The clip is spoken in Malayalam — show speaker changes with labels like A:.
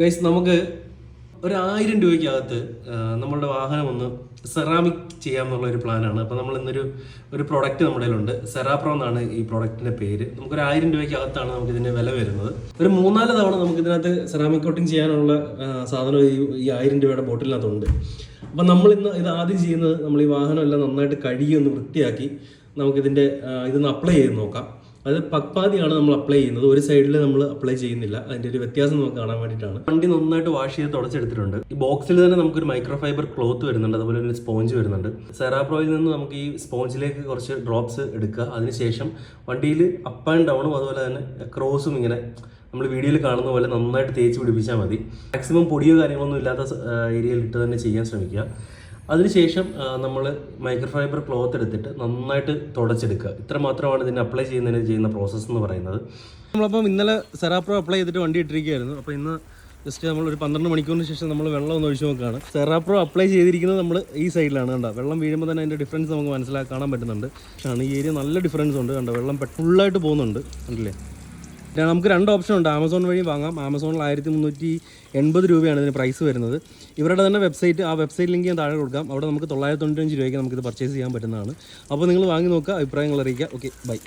A: ഗൈസ് നമുക്ക് ഒരു ആയിരം രൂപയ്ക്കകത്ത് നമ്മളുടെ വാഹനം ഒന്ന് സെറാമിക് ചെയ്യാമെന്നുള്ള ഒരു പ്ലാനാണ് അപ്പോൾ നമ്മൾ ഇന്നൊരു ഒരു പ്രോഡക്റ്റ് നമ്മുടെ കയ്യിലുണ്ട്. സെറാപ്രോ എന്നാണ് ഈ പ്രോഡക്റ്റിന്റെ പേര്. നമുക്കൊരു ആയിരം രൂപയ്ക്കകത്താണ് നമുക്ക് വില വരുന്നത്. ഒരു മൂന്നാൽ തവണ നമുക്ക് ഇതിനകത്ത് സെറാമിക് കോട്ടിങ് ചെയ്യാനുള്ള സാധനം ഈ ആയിരം രൂപയുടെ ബോട്ടിലിനകത്തുണ്ട്. അപ്പം നമ്മൾ ഇന്ന് ഇത് ആദ്യം ചെയ്യുന്നത് നമ്മൾ ഈ വാഹനം എല്ലാം നന്നായിട്ട് കഴുകി ഒന്ന് വൃത്തിയാക്കി നമുക്കിതിന്റെ ഇതൊന്ന് അപ്ലൈ ചെയ്ത് നോക്കാം. അത് പക്പാതിയാണ് നമ്മൾ അപ്ലൈ ചെയ്യുന്നത്. ഒരു സൈഡിൽ നമ്മൾ അപ്ലൈ ചെയ്യുന്നില്ല. അതിന്റെ ഒരു വ്യത്യാസം നമുക്ക് കാണാൻ വേണ്ടിയിട്ടാണ്. വണ്ടി നന്നായിട്ട് വാഷ് ചെയ്ത് തുടച്ചെടുത്തിട്ടുണ്ട്. ഈ ബോക്സിൽ തന്നെ നമുക്കൊരു മൈക്രോ ഫൈബർ ക്ലോത്ത് വരുന്നുണ്ട്. അതുപോലെ തന്നെ സ്പോഞ്ച് വരുന്നുണ്ട്. സെറാപ്രോയിൽ നിന്ന് നമുക്ക് ഈ സ്പോഞ്ചിലേക്ക് കുറച്ച് ഡ്രോപ്സ് എടുക്കുക. അതിനുശേഷം വണ്ടിയിൽ അപ്പ് ആൻഡ് ഡൗണും അതുപോലെ തന്നെ ക്രോസും ഇങ്ങനെ നമ്മൾ വീഡിയോയിൽ കാണുന്ന പോലെ നന്നായിട്ട് തേച്ച് പിടിപ്പിച്ചാൽ മതി. മാക്സിമം പൊടിയോ കാര്യങ്ങളൊന്നും ഇല്ലാത്ത ഏരിയയിൽ ഇട്ട് തന്നെ ചെയ്യാൻ ശ്രമിക്കുക. അതിനുശേഷം നമ്മൾ മൈക്രോഫൈബർ ക്ലോത്ത് എടുത്തിട്ട് നന്നായിട്ട് തുടച്ചെടുക്കുക. ഇത്ര മാത്രമാണ് ഇതിന് അപ്ലൈ ചെയ്യുന്നതിന് ചെയ്യുന്ന പ്രോസസ്സ് എന്ന് പറയുന്നത്. നമ്മളപ്പം ഇന്നലെ സെറാപ്രോ അപ്ലൈ ചെയ്തിട്ട് വണ്ടി ഇട്ടിരിക്കുകയായിരുന്നു. അപ്പോൾ ഇന്ന് ജസ്റ്റ് നമ്മൾ ഒരു പന്ത്രണ്ട് മണിക്കൂറിന് ശേഷം നമ്മൾ വെള്ളം ഒന്ന് ഒഴിച്ച് നോക്കുകയാണ്. സെറാപ്രോ അപ്ലൈ ചെയ്തിരിക്കുന്നത് നമ്മൾ ഈ സൈഡിലാണ് കണ്ടോ. വെള്ളം വീഴുമ്പോൾ തന്നെ അതിന്റെ ഡിഫറൻസ് നമുക്ക് മനസ്സിലാക്കാൻ പറ്റുന്നുണ്ട്. പക്ഷേ ഈ ഏരിയ നല്ല ഡിഫറൻസ് ഉണ്ട്. കണ്ടോ വെള്ളം ഫുള്ളായിട്ട് പോകുന്നുണ്ട്. കണ്ടില്ലേ? നമുക്ക് രണ്ട് ഓപ്ഷൻ ഉണ്ട്. ആമസോൺ വഴി വാങ്ങാം. ആമസോണിൽ ആയിരത്തി മുന്നൂറ്റി എൺപത് രൂപയാണ് ഇതിന് പ്രൈസ് വരുന്നത്. ഇവരുടെ തന്നെ വെബ്സൈറ്റ് ആ വെബ്സൈറ്റ് ലിങ്ക് ഞാൻ താഴെ കൊടുക്കാം. അവിടെ നമുക്ക് തൊള്ളായിരത്തി തൊണ്ണൂറ്റഞ്ച് രൂപയ്ക്ക് നമുക്കിത് പർച്ചേസ് ചെയ്യാൻ പറ്റുന്നതാണ്. അപ്പോൾ നിങ്ങൾ വാങ്ങി നോക്കുക അഭിപ്രായങ്ങൾ അറിയിക്കുക. Okay bye